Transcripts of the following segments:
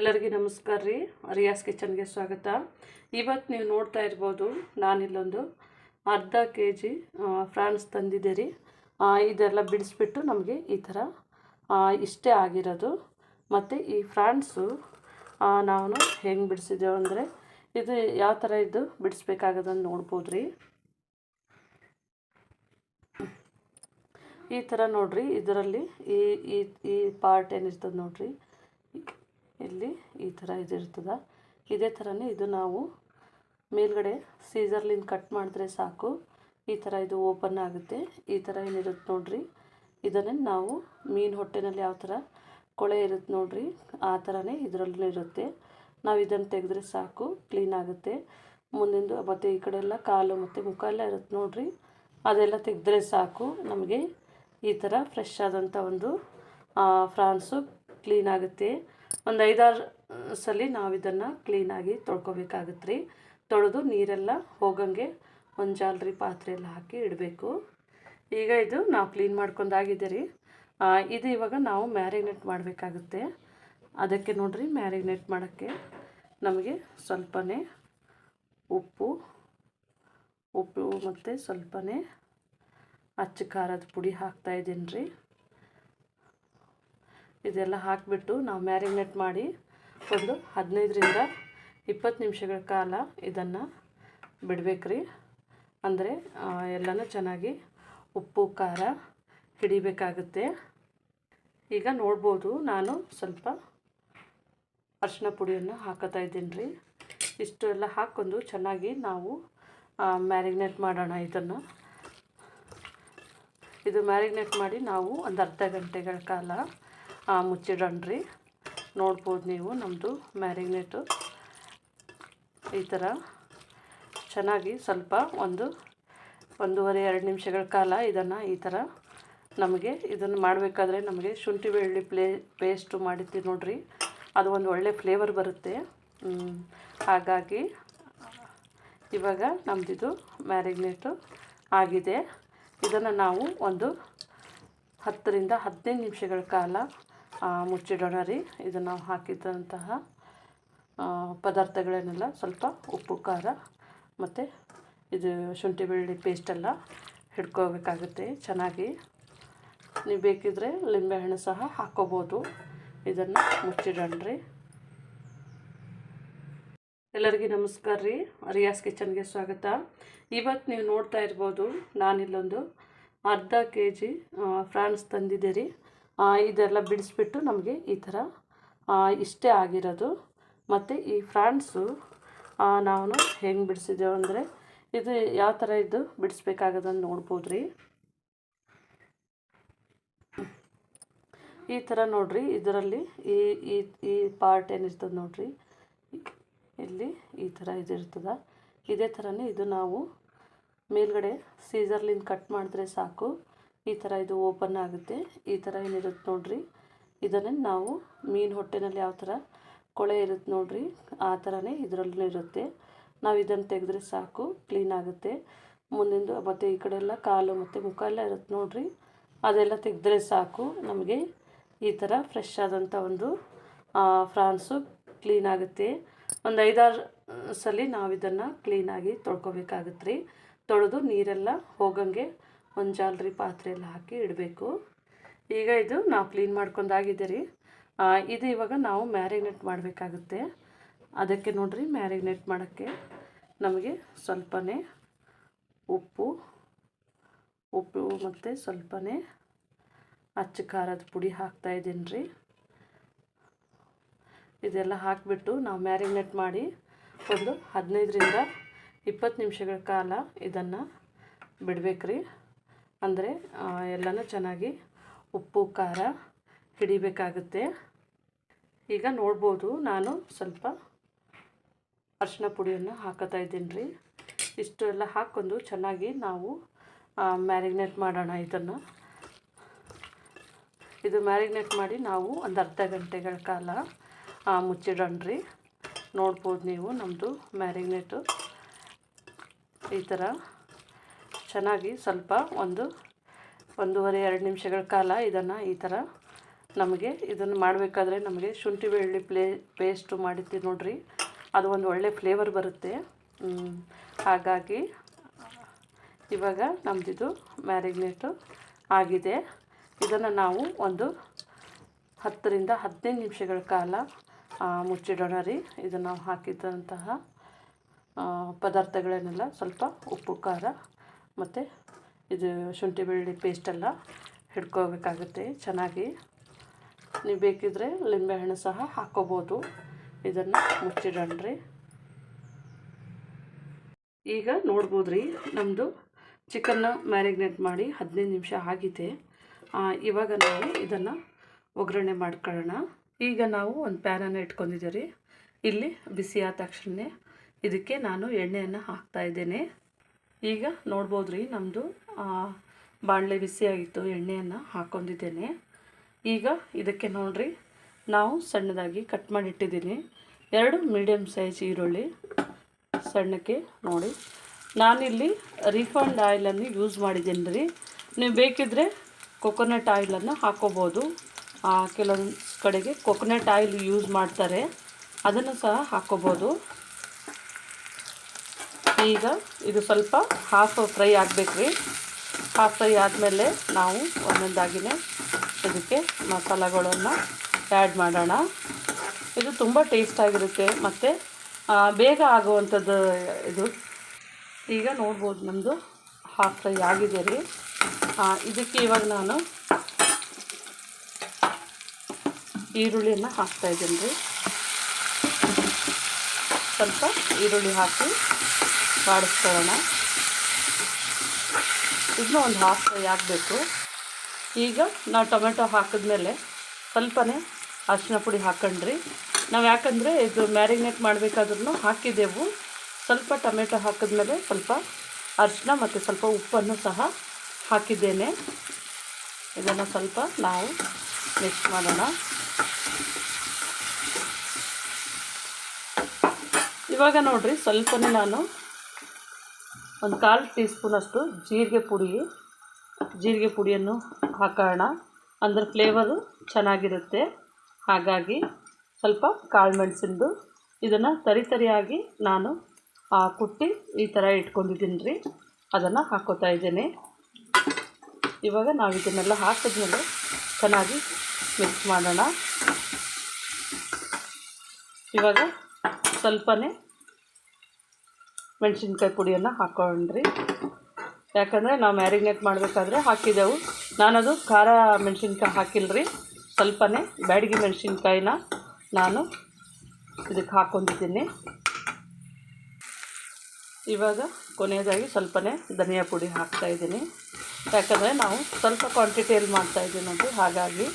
ಎಲ್ಲರಿಗೂ ನಮಸ್ಕಾರ ರೀ. ರಿಯಾಸ್ ಕಿಚನ್ಗೆ ಸ್ವಾಗತ. ಇವತ್ತು ನೀವು ನೋಡ್ತಾ ಇರ್ಬೋದು, ನಾನಿಲ್ಲೊಂದು ಅರ್ಧ ಕೆ ಜಿ ಫ್ರಾನ್ಸ್ ತಂದಿದ್ದೆ ರೀ. ಇದೆಲ್ಲ ಬಿಡಿಸ್ಬಿಟ್ಟು ನಮಗೆ ಈ ಥರ ಇಷ್ಟೇ ಆಗಿರೋದು. ಮತ್ತು ಈ ಫ್ರಾನ್ಸು ನಾನು ಹೆಂಗೆ ಬಿಡಿಸಿದ್ದೆವು ಅಂದರೆ, ಇದು ಯಾವ ಥರ ಇದು ಬಿಡಿಸ್ಬೇಕಾಗದನ್ನು ನೋಡ್ಬೋದು ರೀ. ಈ ಥರ ನೋಡಿರಿ, ಇದರಲ್ಲಿ ಈ ಈ ಈ ಪಾರ್ಟ್ ಏನಿರ್ತದೆ ನೋಡ್ರಿ. ಇಲ್ಲಿ ಈ ಥರ ಇದು ಇರ್ತದ. ಇದೇ ಥರನೇ ಇದು ನಾವು ಮೇಲ್ಗಡೆ ಸೀಸರ್ಲಿಂದ ಕಟ್ ಮಾಡಿದ್ರೆ ಸಾಕು. ಈ ಥರ ಇದು ಓಪನ್ ಆಗುತ್ತೆ. ಈ ಥರ ಏನಿರುತ್ತೆ ನೋಡ್ರಿ. ಇದನ್ನೇ ನಾವು ಮೀನು ಹೊಟ್ಟೆನಲ್ಲಿ ಯಾವ ಥರ ಕೊಳೆ ಇರುತ್ತೆ ನೋಡ್ರಿ, ಆ ಥರನೇ ಇದರಲ್ಲೂ ಇರುತ್ತೆ. ನಾವು ಇದನ್ನು ತೆಗೆದ್ರೆ ಸಾಕು ಕ್ಲೀನ್ ಆಗುತ್ತೆ. ಮುಂದಿಂದು ಮತ್ತು ಈ ಕಡೆ ಎಲ್ಲ ಕಾಲು ಮತ್ತು ಮುಖ ಎಲ್ಲ ಇರುತ್ತೆ ನೋಡ್ರಿ. ಅದೆಲ್ಲ ತೆಗೆದ್ರೆ ಸಾಕು. ನಮಗೆ ಈ ಥರ ಫ್ರೆಶ್ ಆದಂಥ ಒಂದು ಫ್ರಾನ್ಸು ಕ್ಲೀನ್ ಆಗುತ್ತೆ. ಒಂದು ಐದಾರು ಸಲ ನಾವು ಇದನ್ನು ಕ್ಲೀನಾಗಿ ತೊಳ್ಕೊಬೇಕಾಗತ್ತೆ ರೀ ತೊಳೆದು ನೀರೆಲ್ಲ ಹೋಗಂಗೆ ಒಂದು ಜಾಲರಿ ಪಾತ್ರೆ ಎಲ್ಲ ಹಾಕಿ ಇಡಬೇಕು. ಈಗ ಇದು ನಾವು ಕ್ಲೀನ್ ಮಾಡ್ಕೊಂಡಾಗಿದೆ ರೀ ಇದು ಇವಾಗ ನಾವು ಮ್ಯಾರಿನೇಟ್ ಮಾಡಬೇಕಾಗುತ್ತೆ. ಅದಕ್ಕೆ ನೋಡಿರಿ ಮ್ಯಾರಿನೇಟ್ ಮಾಡೋಕ್ಕೆ ನಮಗೆ ಸ್ವಲ್ಪನೇ ಉಪ್ಪು ಉಪ್ಪು ಮತ್ತು ಸ್ವಲ್ಪನೇ ಅಚ್ಚ ಖಾರದ ಪುಡಿ ಹಾಕ್ತಾಯಿದ್ದೀನಿ ರೀ ಇದೆಲ್ಲ ಹಾಕಿಬಿಟ್ಟು ನಾವು ಮ್ಯಾರಿನೇಟ್ ಮಾಡಿ ಒಂದು ಹದಿನೈದರಿಂದ ಇಪ್ಪತ್ತು ನಿಮಿಷಗಳ ಕಾಲ ಇದನ್ನು ಬಿಡಬೇಕ್ರಿ. ಅಂದರೆ ಎಲ್ಲನೂ ಚೆನ್ನಾಗಿ ಉಪ್ಪು, ಖಾರ ಹಿಡಿಬೇಕಾಗುತ್ತೆ. ಈಗ ನೋಡ್ಬೋದು ನಾನು ಸ್ವಲ್ಪ ಅರಿಶಿನ ಪುಡಿಯನ್ನು ಹಾಕೋತಾ ಇದ್ದೀನಿ ರೀ ಇಷ್ಟು ಎಲ್ಲ ಹಾಕ್ಕೊಂಡು ಚೆನ್ನಾಗಿ ನಾವು ಮ್ಯಾರಿನೇಟ್ ಮಾಡೋಣ ಇದನ್ನು. ಇದು ಮ್ಯಾರಿನೇಟ್ ಮಾಡಿ ನಾವು ಒಂದು ಅರ್ಧ ಗಂಟೆಗಳ ಕಾಲ ಮುಚ್ಚಿಡೋಣ್ರಿ ನೋಡ್ಬೋದು ನೀವು ನಮ್ಮದು ಮ್ಯಾರಿನೇಟು. ಈ ಥರ ಚೆನ್ನಾಗಿ ಸ್ವಲ್ಪ ಒಂದು ಒಂದೂವರೆ ಎರಡು ನಿಮಿಷಗಳ ಕಾಲ ಇದನ್ನು ಈ ಥರ ನಮಗೆ ಇದನ್ನು ಮಾಡಬೇಕಾದ್ರೆ ನಮಗೆ ಶುಂಠಿ ಬೆಳ್ಳಿ ಪ್ಲೇ ಪೇಸ್ಟು ಮಾಡಿರ್ತೀವಿ ನೋಡಿರಿ. ಅದು ಒಂದು ಒಳ್ಳೆ ಫ್ಲೇವರ್ ಬರುತ್ತೆ. ಹಾಗಾಗಿ ಇವಾಗ ನಮ್ಮದಿದು ಮ್ಯಾರಿನೇಟು ಆಗಿದೆ. ಇದನ್ನು ನಾವು ಒಂದು ಹತ್ತರಿಂದ ಹದಿನೈದು ನಿಮಿಷಗಳ ಕಾಲ ಮುಚ್ಚಿಡೋಣ ರೀ ಇದು ನಾವು ಹಾಕಿದಂತಹ ಪದಾರ್ಥಗಳನ್ನೆಲ್ಲ ಸ್ವಲ್ಪ ಉಪ್ಪು, ಖಾರ ಮತ್ತು ಇದು ಶುಂಠಿ ಬೆಳ್ಳಿ ಪೇಸ್ಟೆಲ್ಲ ಹಿಡ್ಕೋಬೇಕಾಗುತ್ತೆ. ಚೆನ್ನಾಗಿ ನೀವು ಬೇಕಿದ್ರೆ ಲಿಂಬೆಹಣ್ಣು ಸಹ ಹಾಕ್ಕೋಬೋದು. ಇದನ್ನು ಮುಚ್ಚಿಡೋಣ್ರಿ. ಎಲ್ಲರಿಗೂ ನಮಸ್ಕಾರ ರೀ. ರಿಯಾಸ್ ಕಿಚನ್ಗೆ ಸ್ವಾಗತ. ಇವತ್ತು ನೀವು ನೋಡ್ತಾ ಇರ್ಬೋದು, ನಾನಿಲ್ಲೊಂದು ಅರ್ಧ ಕೆ ಜಿ ಫ್ರಾನ್ಸ್ ತಂದಿದ್ದೆ ರೀ. ಇದೆಲ್ಲ ಬಿಡಿಸ್ಬಿಟ್ಟು ನಮಗೆ ಈ ಥರ ಇಷ್ಟೇ ಆಗಿರೋದು. ಮತ್ತು ಈ ಫ್ರಾನ್ಸು ನಾವು ಹೆಂಗೆ ಬಿಡಿಸಿದ್ದೇವೆ ಅಂದರೆ, ಇದು ಯಾವ ಥರ ಇದು ಬಿಡಿಸ್ಬೇಕಾಗದನ್ನು ನೋಡ್ಬೋದು ರೀ ಈ ಥರ ನೋಡ್ರಿ, ಇದರಲ್ಲಿ ಈ ಈ ಈ ಪಾರ್ಟ್ ಏನಿರ್ತದೆ ನೋಡ್ರಿ. ಇಲ್ಲಿ ಈ ಥರ ಇದು ಇರ್ತದ. ಇದೇ ಥರನೇ ಇದು ನಾವು ಮೇಲ್ಗಡೆ ಸೀಸರ್ಲಿಂದ ಕಟ್ ಮಾಡಿದ್ರೆ ಸಾಕು. ಈ ಥರ ಇದು ಓಪನ್ ಆಗುತ್ತೆ. ಈ ಥರ ಏನಿರುತ್ತೆ ನೋಡ್ರಿ. ಇದನ್ನೇ ನಾವು ಮೀನು ಹೊಟ್ಟೆನಲ್ಲಿ ಯಾವ ಥರ ಕೊಳೆ ಇರುತ್ತೆ ನೋಡ್ರಿ. ಆ ಥರನೇ ಇದರಲ್ಲೂ ಇರುತ್ತೆ. ನಾವು ಇದನ್ನು ತೆಗೆದ್ರೆ ಸಾಕು, ಕ್ಲೀನ್ ಆಗುತ್ತೆ. ಮುಂದಿಂದು ಮತ್ತು ಈ ಕಡೆ ಎಲ್ಲ ಕಾಲು ಮತ್ತು ಮುಖ ಎಲ್ಲ ಇರುತ್ತೆ ನೋಡ್ರಿ. ಅದೆಲ್ಲ ತೆಗೆದ್ರೆ ಸಾಕು. ನಮಗೆ ಈ ಥರ ಫ್ರೆಶ್ ಆದಂಥ ಒಂದು ಫ್ರಾನ್ಸು ಕ್ಲೀನ್ ಆಗುತ್ತೆ. ಒಂದು ಐದಾರು ಸಲ ನಾವು ಇದನ್ನು ಕ್ಲೀನಾಗಿ ತೊಳ್ಕೊಬೇಕಾಗತ್ತೆ ರೀ. ತೊಳೆದು ನೀರೆಲ್ಲ ಹೋಗಂಗೆ ಒಂದು ಜಾಲರಿ ಪಾತ್ರೆಯಲ್ಲಿ ಹಾಕಿ ಇಡಬೇಕು. ಈಗ ಇದು ನಾವು ಕ್ಲೀನ್ ಮಾಡ್ಕೊಂಡಾಗಿದೆ ರೀ. ಇದು ಇವಾಗ ನಾವು ಮ್ಯಾರಿನೇಟ್ ಮಾಡಬೇಕಾಗುತ್ತೆ. ಅದಕ್ಕೆ ನೋಡಿರಿ ಮ್ಯಾರಿನೇಟ್ ಮಾಡೋಕ್ಕೆ ನಮಗೆ ಸ್ವಲ್ಪನೇ ಉಪ್ಪು ಉಪ್ಪು ಮತ್ತು ಸ್ವಲ್ಪನೇ ಅಚ್ಚ ಖಾರದ ಪುಡಿ ಹಾಕ್ತಾ ಇದ್ದೀನಿ ರೀ. ಇದೆಲ್ಲ ಹಾಕಿಬಿಟ್ಟು ನಾವು ಮ್ಯಾರಿನೇಟ್ ಮಾಡಿ ಒಂದು ಹದಿನೈದರಿಂದ ಇಪ್ಪತ್ತು ನಿಮಿಷಗಳ ಕಾಲ ಇದನ್ನು ಬಿಡಬೇಕ್ರಿ. ಅಂದರೆ ಎಲ್ಲನೂ ಚೆನ್ನಾಗಿ ಉಪ್ಪು, ಖಾರ ಹಿಡಿಬೇಕಾಗುತ್ತೆ. ಈಗ ನೋಡ್ಬೋದು ನಾನು ಸ್ವಲ್ಪ ಅರಿಶಿನ ಪುಡಿಯನ್ನು ಹಾಕೋತಾ ಇದ್ದೀನಿ ರೀ ಇಷ್ಟು ಎಲ್ಲ ಹಾಕ್ಕೊಂಡು ಚೆನ್ನಾಗಿ ನಾವು ಮ್ಯಾರಿಗ್ನೇಟ್ ಮಾಡೋಣ ಇದನ್ನು. ಇದು ಮ್ಯಾರಿಗ್ನೇಟ್ ಮಾಡಿ ನಾವು ಒಂದು ಅರ್ಧ ಗಂಟೆಗಳ ಕಾಲ ಮುಚ್ಚಿಡೋಣ ರೀ ನೋಡ್ಬೋದು ನೀವು ನಮ್ಮದು ಮ್ಯಾರಿಗ್ನೇಟು ಈ ಥರ ಚೆನ್ನಾಗಿ ಸ್ವಲ್ಪ ಒಂದು ಒಂದೂವರೆ, ಎರಡು ನಿಮಿಷಗಳ ಕಾಲ ಇದನ್ನು ಈ ಥರ ನಮಗೆ ಇದನ್ನು ಮಾಡಬೇಕಾದ್ರೆ ನಮಗೆ ಶುಂಠಿ ಬೆಳ್ಳಿ ಪ್ಲೇ, ಪೇಸ್ಟು ಮಾಡಿರ್ತೀವಿ ನೋಡಿರಿ. ಅದು ಒಂದು ಒಳ್ಳೆ ಫ್ಲೇವರ್ ಬರುತ್ತೆ. ಹಾಗಾಗಿ ಇವಾಗ ನಮ್ಮದಿದು ಮ್ಯಾರಿಗ್ನೇಟು ಆಗಿದೆ. ಇದನ್ನು ನಾವು ಒಂದು ಹತ್ತರಿಂದ ಹದಿನೈದು ನಿಮಿಷಗಳ ಕಾಲ ಮುಚ್ಚಿಡೋಣ ರೀ. ಇದನ್ನು ನಾವು ಹಾಕಿದಂತಹ ಪದಾರ್ಥಗಳನ್ನೆಲ್ಲ ಸ್ವಲ್ಪ ಉಪ್ಪು, ಖಾರ ಮತ್ತು ಇದು ಶುಂಠಿ ಬೆಳ್ಳುಳ್ಳಿ ಪೇಸ್ಟೆಲ್ಲ ಹಿಡ್ಕೋಬೇಕಾಗುತ್ತೆ, ಚೆನ್ನಾಗಿ. ನೀವು ಬೇಕಿದ್ರೆ ಲಿಂಬೆಹಣ್ಣು ಸಹ ಹಾಕ್ಕೋಬೋದು. ಇದನ್ನು ಮುಚ್ಚಿಡೋಣ ರೀ ಈಗ ನೋಡ್ಬೋದು ರೀ ನಮ್ಮದು ಚಿಕನ್ನ ಮ್ಯಾರಿನೇಟ್ ಮಾಡಿ ಹದಿನೈದು ನಿಮಿಷ ಆಗಿದೆ. ಇವಾಗ ನಾವು ಇದನ್ನು ಒಗ್ಗರಣೆ ಮಾಡ್ಕೊಳ್ಳೋಣ. ಈಗ ನಾವು ಒಂದು ಪ್ಯಾನನ್ನು ಇಟ್ಕೊಂಡಿದ್ದೀವಿ ಇಲ್ಲಿ ಬಿಸಿ ಆದ ತಕ್ಷಣ ಇದಕ್ಕೆ ನಾನು ಎಣ್ಣೆಯನ್ನು ಹಾಕ್ತಾ ಇದ್ದೇನೆ. ಈಗ ನೋಡ್ಬೋದು ರೀ ನಮ್ಮದು ಬಾಣಲೆ ಬಿಸಿಯಾಗಿತ್ತು, ಎಣ್ಣೆಯನ್ನು ಹಾಕ್ಕೊಂಡಿದ್ದೇನೆ. ಈಗ ಇದಕ್ಕೆ ನೋಡ್ರಿ, ನಾವು ಸಣ್ಣದಾಗಿ ಕಟ್ ಮಾಡಿ ಇಟ್ಟಿದ್ದೀನಿ ಎರಡು ಮೀಡಿಯಮ್ ಸೈಜ್ ಈರುಳ್ಳಿ ಸಣ್ಣಕ್ಕೆ ನೋಡಿ. ನಾನಿಲ್ಲಿ ರಿಫಂಡ್ ಆಯಿಲನ್ನು ಯೂಸ್ ಮಾಡಿದ್ದೀನಿ ರೀ ನೀವು ಬೇಕಿದ್ದರೆ ಕೊಕೊನಟ್ ಆಯಿಲನ್ನು ಹಾಕೋಬೋದು. ಕೆಲವೊಂದು ಕಡೆಗೆ ಕೊಕೊನಟ್ ಆಯಿಲ್ ಯೂಸ್ ಮಾಡ್ತಾರೆ. ಅದನ್ನು ಸಹ ಹಾಕ್ಕೋಬೋದು ಈಗ ಇದು ಸ್ವಲ್ಪ ಹಾಫ್ ಫ್ರೈ ಆಗಬೇಕು ರೀ. ಹಾಫ್ ಫ್ರೈ ಆದಮೇಲೆ ನಾವು ಒಂದೊಂದಾಗಿನೇ ಇದಕ್ಕೆ ಮಸಾಲೆಗಳನ್ನು ಆ್ಯಡ್ ಮಾಡೋಣ. ಇದು ತುಂಬ ಟೇಸ್ಟಾಗಿರುತ್ತೆ ಮತ್ತು ಬೇಗ ಆಗುವಂಥದ್ದು ಇದು. ಈಗ ನೋಡ್ಬೋದು ನಮ್ಮದು ಹಾಫ್ ಫ್ರೈ ಆಗಿದೆ ರೀ. ಇದಕ್ಕೆ ಇವಾಗ ನಾನು ಈರುಳ್ಳಿಯನ್ನು ಹಾಕ್ತಾಯಿದ್ದೀನಿ ರೀ. ಸ್ವಲ್ಪ ಈರುಳ್ಳಿ ಹಾಕಿ ಬಾಡಿಸ್ಕೊಳ್ಳೋಣ ಇದನ್ನ ಒಂದು ಹಾಫ್ ಫ್ರೈ ಆಗಬೇಕು ಈಗ ನಾವು ಟೊಮೆಟೊ ಹಾಕಿದ್ಮೇಲೆ ಸ್ವಲ್ಪನೇ ಅರಿಶಿನ ಪುಡಿ ಹಾಕೊಂಡ್ರಿ. ನಾವು ಯಾಕಂದರೆ ಇದು ಮ್ಯಾರಿನೇಟ್ ಮಾಡಬೇಕಾದ್ರೂ ಹಾಕಿದ್ದೆವು ಸ್ವಲ್ಪ ಟೊಮೆಟೊ ಹಾಕಿದ್ಮೇಲೆ ಸ್ವಲ್ಪ ಅರಿಶಿನ ಮತ್ತು ಸ್ವಲ್ಪ ಉಪ್ಪನ್ನು ಸಹ ಹಾಕಿದ್ದೇನೆ. ಇದನ್ನು ಸ್ವಲ್ಪ ನಾವು ಮಿಕ್ಸ್ ಮಾಡೋಣ. ಇವಾಗ ನೋಡಿರಿ ಸ್ವಲ್ಪನೇ ನಾನು ಒಂದು ಕಾಲು ಟೀ ಸ್ಪೂನಷ್ಟು ಜೀರಿಗೆ ಪುಡಿ. ಜೀರಿಗೆ ಪುಡಿಯನ್ನು ಹಾಕೋಣ. ಅಂದರೆ ಫ್ಲೇವರು ಚೆನ್ನಾಗಿರುತ್ತೆ. ಹಾಗಾಗಿ ಸ್ವಲ್ಪ ಕಾಳು ಮೆಣಸಿಂದು ಇದನ್ನು ತರಿ ತರಿಯಾಗಿ ನಾನು ಕುಟ್ಟಿ ಈ ಥರ ಇಟ್ಕೊಂಡಿದ್ದೀನಿ ರೀ ಅದನ್ನು ಹಾಕೋತಾ ಇದ್ದೀನಿ. ಇವಾಗ ನಾವು ಇದನ್ನೆಲ್ಲ ಹಾಕಿದ್ಮೇಲೆ ಚೆನ್ನಾಗಿ ಮಿಕ್ಸ್ ಮಾಡೋಣ. ಇವಾಗ ಸ್ವಲ್ಪನೇ ಮೆಣಸಿನ್ಕಾಯಿ ಪುಡಿಯನ್ನು ಹಾಕೊಂಡ್ರಿ. ಯಾಕಂದರೆ ನಾವು ಮ್ಯಾರಿನೇಟ್ ಮಾಡಬೇಕಾದ್ರೆ ಹಾಕಿದೆವು. ನಾನದು ಖಾರ ಮೆಣಸಿನ್ಕಾಯಿ ಹಾಕಿಲ್ಲ ರೀ ಸ್ವಲ್ಪನೇ ಬ್ಯಾಡಗಿ ಮೆಣಸಿನ್ಕಾಯಿನ ನಾನು ಇದಕ್ಕೆ ಹಾಕ್ಕೊಂಡಿದ್ದೀನಿ ಇವಾಗ ಕೊನೆಯದಾಗಿ ಸ್ವಲ್ಪನೇ ಧನಿಯಾ ಪುಡಿ ಹಾಕ್ತಾಯಿದ್ದೀನಿ ಯಾಕಂದರೆ ನಾವು ಸ್ವಲ್ಪ ಕ್ವಾಂಟಿಟಿಯಲ್ಲಿ ಮಾಡ್ತಾಯಿದ್ದೀವಿ ನೋಡಿ, ಹಾಗಾಗಿ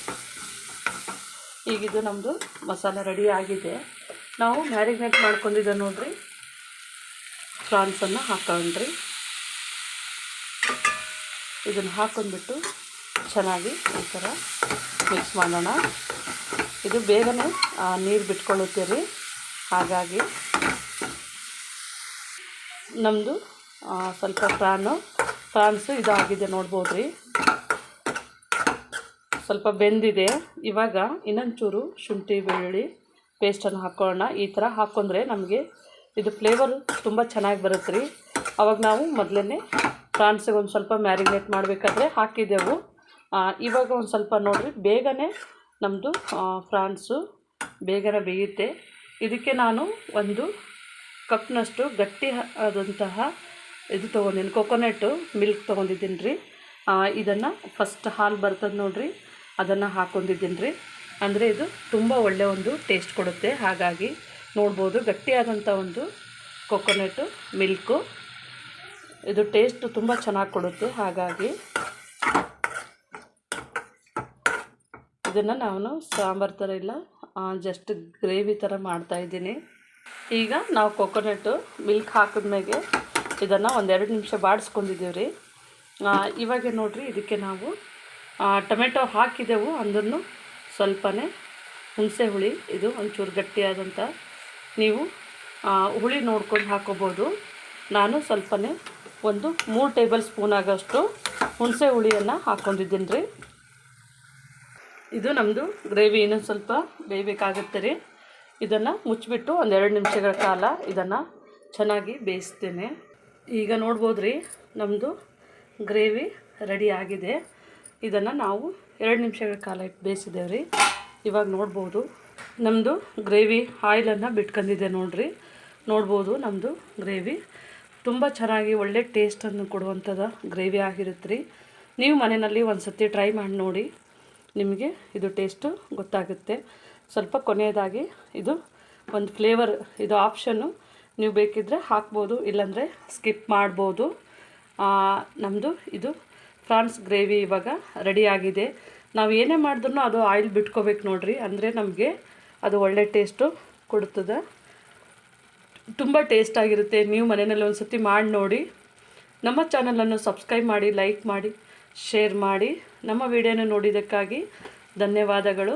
ಈಗಿದು ನಮ್ಮದು ಮಸಾಲೆ ರೆಡಿ ಆಗಿದೆ. ನಾವು ಮ್ಯಾರಿನೇಟ್ ಮಾಡ್ಕೊಂಡಿದ್ದೆ ನೋಡ್ರಿ. ಪ್ರಾನ್ಸನ್ನು ಹಾಕೊಂಡ್ರಿ ಇದನ್ನು ಹಾಕೊಂಡ್ಬಿಟ್ಟು ಚೆನ್ನಾಗಿ ಈ ಥರ ಮಿಕ್ಸ್ ಮಾಡೋಣ. ಇದು ಬೇಗನೆ ನೀರು ಬಿಟ್ಕೊಳ್ಳುತ್ತೆ ರೀ ಹಾಗಾಗಿ ನಮ್ಮದು ಸ್ವಲ್ಪ ಪ್ರಾನು, ಪ್ರಾನ್ಸು ಇದಾಗಿದೆ ನೋಡ್ಬೋದು ರೀ ಸ್ವಲ್ಪ ಬೆಂದಿದೆ. ಇವಾಗ ಇನ್ನೊಂಚೂರು ಶುಂಠಿ, ಬೆಳ್ಳುಳ್ಳಿ ಪೇಸ್ಟನ್ನು ಹಾಕ್ಕೊಳ್ಳೋಣ ಈ ಥರ ಹಾಕ್ಕೊಂಡ್ರೆ ನಮಗೆ ಇದು ಫ್ಲೇವರ್ ತುಂಬ ಚೆನ್ನಾಗಿ ಬರುತ್ತೆ ರೀ. ಅವಾಗ ನಾವು ಮೊದಲನೇ ಪ್ರಾನ್ಸಿಗೆ ಒಂದು ಸ್ವಲ್ಪ ಮ್ಯಾರಿನೇಟ್ ಮಾಡಬೇಕಾದ್ರೆ ಹಾಕಿದ್ದೆವು ಇವಾಗ ಒಂದು ಸ್ವಲ್ಪ ನೋಡಿರಿ, ಬೇಗನೆ ನಮ್ಮದು ಫ್ರಾನ್ಸು ಬೇಗನೆ ಬೇಯುತ್ತೆ. ಇದಕ್ಕೆ ನಾನು ಒಂದು ಕಪ್ನಷ್ಟು ಗಟ್ಟಿ ಆದಂತಹ ಇದು ತೊಗೊಂಡಿನಿ ಕೊಕೊನೆಟ್ಟು ಮಿಲ್ಕ್ ತೊಗೊಂಡಿದ್ದೀನಿ ರೀ. ಇದನ್ನು ಫಸ್ಟ್ ಹಾಲು ಬರ್ತದೆ ನೋಡಿರಿ, ಅದನ್ನು ಹಾಕ್ಕೊಂಡಿದ್ದೀನಿ ರೀ. ಅಂದರೆ ಇದು ತುಂಬ ಒಳ್ಳೆಯ ಒಂದು ಟೇಸ್ಟ್ ಕೊಡುತ್ತೆ, ಹಾಗಾಗಿ ನೋಡ್ಬೋದು ಗಟ್ಟಿಯಾದಂಥ ಒಂದು ಕೊಕೊನೆಟ್ಟು ಮಿಲ್ಕು ಇದು ಟೇಸ್ಟು ತುಂಬ ಚೆನ್ನಾಗಿ ಕೊಡುತ್ತೆ, ಹಾಗಾಗಿ. ಇದನ್ನು ನಾನು ಸಾಂಬಾರು ಥರ ಇಲ್ಲ ಜಸ್ಟ್ ಗ್ರೇವಿ ಥರ ಮಾಡ್ತಾಯಿದ್ದೀನಿ ಈಗ ನಾವು ಕೊಕೊನಟ್ಟು ಮಿಲ್ಕ್ ಹಾಕಿದ್ಮೇಲೆ ಇದನ್ನು ಒಂದೆರಡು ನಿಮಿಷ ಬಾಡಿಸ್ಕೊಂಡಿದ್ದೀವಿ ರೀ ಇವಾಗ ನೋಡಿರಿ, ಇದಕ್ಕೆ ನಾವು ಟೊಮೆಟೊ ಹಾಕಿದೆವು ಅಂದ್ರೂ ಸ್ವಲ್ಪನೇ ಹುಣಸೆ ಹುಳಿ, ಇದು ಒಂಚೂರು ಗಟ್ಟಿಯಾದಂಥ ನೀವು ಹುಳಿ ನೋಡ್ಕೊಂಡು ಹಾಕೋಬೋದು. ನಾನು ಸ್ವಲ್ಪನೇ ಒಂದು ಮೂರು ಟೇಬಲ್ ಸ್ಪೂನ್ ಆಗೋಷ್ಟು ಹುಣಸೆ ಹುಳಿಯನ್ನು ಹಾಕ್ಕೊಂಡಿದ್ದೀನಿ ರೀ ಇದು ನಮ್ಮದು ಗ್ರೇವಿ, ಇನ್ನೊಂದು ಸ್ವಲ್ಪ ಬೇಯಬೇಕಾಗುತ್ತೆ ರೀ. ಇದನ್ನು ಮುಚ್ಚಿಬಿಟ್ಟು ಒಂದೆರಡು ನಿಮಿಷಗಳ ಕಾಲ ಇದನ್ನು ಚೆನ್ನಾಗಿ ಬೇಯಿಸ್ತೇನೆ. ಈಗ ನೋಡ್ಬೋದು ರೀ ನಮ್ಮದು ಗ್ರೇವಿ ರೆಡಿ ಆಗಿದೆ. ಇದನ್ನು ನಾವು ಎರಡು ನಿಮಿಷಗಳ ಕಾಲ ಇಟ್ಟು ಬೇಯಿಸಿದ್ದೇವೆ ರೀ ಇವಾಗ ನೋಡ್ಬೋದು. ನಮ್ಮದು ಗ್ರೇವಿ ಆಯಿಲನ್ನು ಬಿಟ್ಕೊಂಡಿದೆ ನೋಡ್ರಿ. ನೋಡ್ಬೋದು ನಮ್ಮದು ಗ್ರೇವಿ. ತುಂಬ ಚೆನ್ನಾಗಿ ಒಳ್ಳೆ ಟೇಸ್ಟನ್ನು ಕೊಡುವಂಥದ್ದು ಗ್ರೇವಿ ಆಗಿರುತ್ತೆ ರೀ ನೀವು ಮನೆಯಲ್ಲಿ ಒಂದು ಸತಿ ಟ್ರೈ ಮಾಡಿ ನೋಡಿ. ನಿಮಗೆ ಇದು ಟೇಸ್ಟು ಗೊತ್ತಾಗುತ್ತೆ. ಸ್ವಲ್ಪ ಕೊನೆಯದಾಗಿ ಇದು ಒಂದು ಫ್ಲೇವರ್ ಇದು ಆಪ್ಷನ್ನು ನೀವು ಬೇಕಿದ್ದರೆ ಹಾಕ್ಬೋದು, ಇಲ್ಲಾಂದರೆ ಸ್ಕಿಪ್ ಮಾಡ್ಬೋದು. ನಮ್ಮದು ಇದು ಫ್ರಾನ್ಸ್ ಗ್ರೇವಿ ಇವಾಗ ರೆಡಿಯಾಗಿದೆ ನಾವು ಏನೇ ಮಾಡಿದ್ರೂ ಅದು ಆಯಿಲ್ ಬಿಟ್ಕೋಬೇಕು ನೋಡ್ರಿ. ಅಂದರೆ ನಮಗೆ ಅದು ಒಳ್ಳೆ ಟೇಸ್ಟು ಕೊಡ್ತದೆ. ತುಂಬ ಟೇಸ್ಟ್ ಆಗಿರುತ್ತೆ. ನೀವು ಮನೆಯಲ್ಲಿ ಒಂದು ಸರ್ತಿ ಮಾಡಿ ನೋಡಿ. ನಮ್ಮ ಚಾನಲನ್ನು ಸಬ್ಸ್ಕ್ರೈಬ್ ಮಾಡಿ, ಲೈಕ್ ಮಾಡಿ, ಶೇರ್ ಮಾಡಿ. ನಮ್ಮ ವಿಡಿಯೋನ ನೋಡಿದ್ದಕ್ಕಾಗಿ ಧನ್ಯವಾದಗಳು.